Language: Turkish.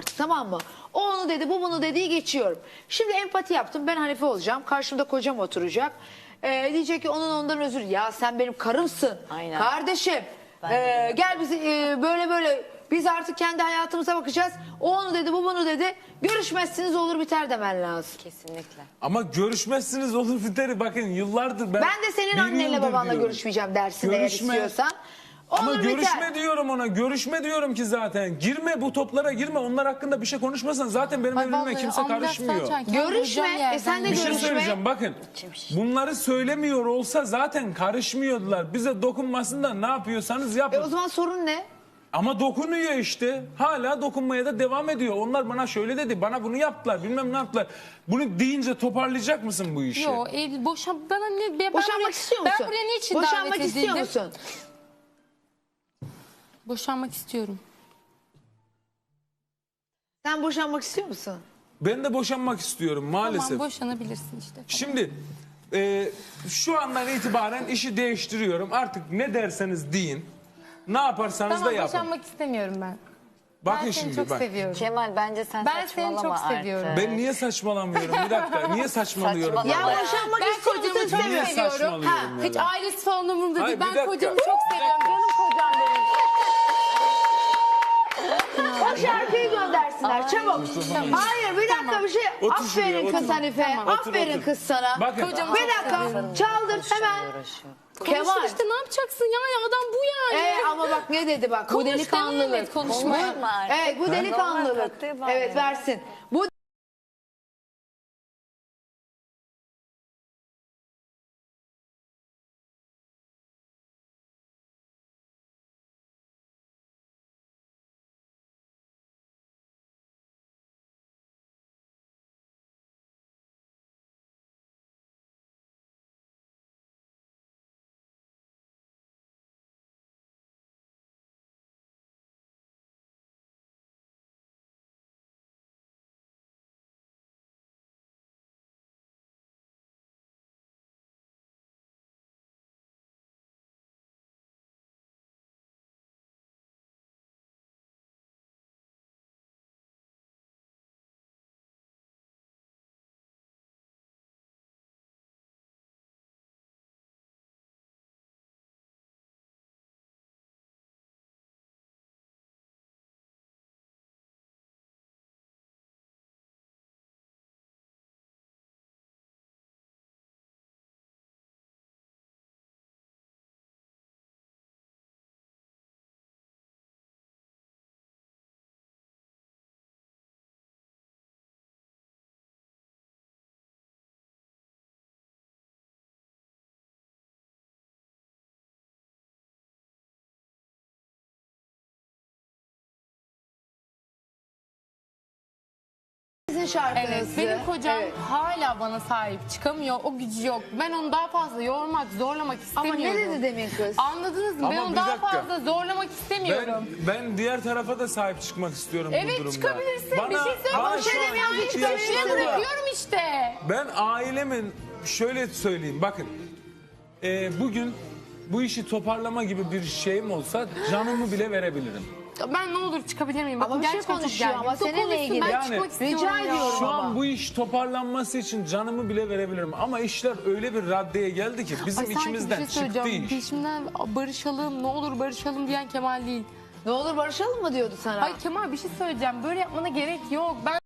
artık tamam mı? O onu dedi bu bunu dediği geçiyorum. Şimdi empati yaptım ben Hanife olacağım. Karşımda kocam oturacak. Ee, diyecek ki onun ondan özür ya sen benim karımsın. Aynen. Kardeşim Ben de böyle. gel bizi ee, böyle böyle biz artık kendi hayatımıza bakacağız. O onu dedi bu bunu dedi. Görüşmezsiniz olur biter demen lazım. Kesinlikle. Ama görüşmezsiniz olur biteri. Bakın yıllardır ben... Ben de senin bir annenle yıldır babanla diyorum. görüşmeyeceğim dersin eğer Görüşme. istiyorsan. Ama Olur görüşme biter. diyorum ona. Görüşme diyorum ki zaten. Girme bu toplara girme. Onlar hakkında bir şey konuşmasan zaten benim Ay evime vallahi kimse ambulans karışmıyor. alacağım, kendi Görüşme. vuracağım E yerden. sen de Bir şey görüşme. söyleyeceğim bakın. Bunları söylemiyor olsa zaten karışmıyordular. Bize dokunmasından ne yapıyorsanız yapın. E o zaman sorun ne? Ama dokunuyor işte. Hala dokunmaya da devam ediyor. Onlar bana şöyle dedi, bana bunu yaptılar, bilmem ne yaptılar. Bunu deyince toparlayacak mısın bu işi? Yo ev boşan bana ne ben Boşanmak buraya, istiyor musun? Ben buraya niçin Boşanmak davet istiyor edildim? musun? Boşanmak istiyorum. Sen boşanmak istiyor musun? Ben de boşanmak istiyorum maalesef. Tamam boşanabilirsin işte. Şimdi e, şu andan itibaren işi değiştiriyorum. Artık ne derseniz deyin. Ne yaparsanız Tamam da yapın. boşanmak istemiyorum ben. Bakın ben seni şimdi çok bak. seviyorum. Kemal bence sen Ben seni saçmalama çok artık. seviyorum. Ben niye saçmalamıyorum? Bir dakika. Niye saçmalıyorum? Saçmalama. Ya Ya boşanmak Ben kocamı çok seviyorum. saçmalıyorum Hiç ailesi falan umurumda Hayır, değil. bir Ben dakika. kocamı çok seviyorum. Canım kocam benim. O şarkıyı göndersinler çabuk. Hayır bir dakika bir şey. Otur şuraya, Aferin otur. kız Hanife. Tamam. Otur, Aferin otur. kız sana. Bakın. Bir dakika çaldır hemen. Kemal. Konuşur işte ne yapacaksın ya? ya adam bu yani. Ee, ama bak ne dedi bak bu Konuş, devam delikanlılık. et konuşmaya. Konuşma artık. Evet bu delikanlılık. Evet versin. Bu sizin şarkınız. Evet, benim kocam Evet. hala bana sahip çıkamıyor. O gücü yok. Ben onu daha fazla yormak, zorlamak Ama istemiyorum. ne dedi demin kız? Anladınız mı? Ama ben onu bir daha dakika. fazla zorlamak istemiyorum. Ben, ben diğer tarafa da sahip çıkmak istiyorum bu Evet durumda. çıkabilirsin. bir şey Bana- söyle. bana Ama şu şey an. Bırakıyorum işte. Ben ailemin şöyle söyleyeyim bakın. e, bugün bu işi toparlama gibi bir şeyim olsa canımı bile verebilirim. Ben ne olur çıkabilir miyim? Ama Bakın bir şey gerçekten çok konuşuyor gerginim. ama Çok seninle konuşsun, ilgili. Ben Yani çıkmak rica istiyorum ya. ediyorum. Şu Ama- an bu iş toparlanması için canımı bile verebilirim. Ama işler öyle bir raddeye geldi ki bizim Ay sanki ikimizden bir şey çıktı söyleyeceğim. iş. Peşimden barışalım, ne olur barışalım diyen Kemal değil. Ne olur barışalım mı diyordu sana? Ay Kemal bir şey söyleyeceğim. Böyle yapmana gerek yok. Ben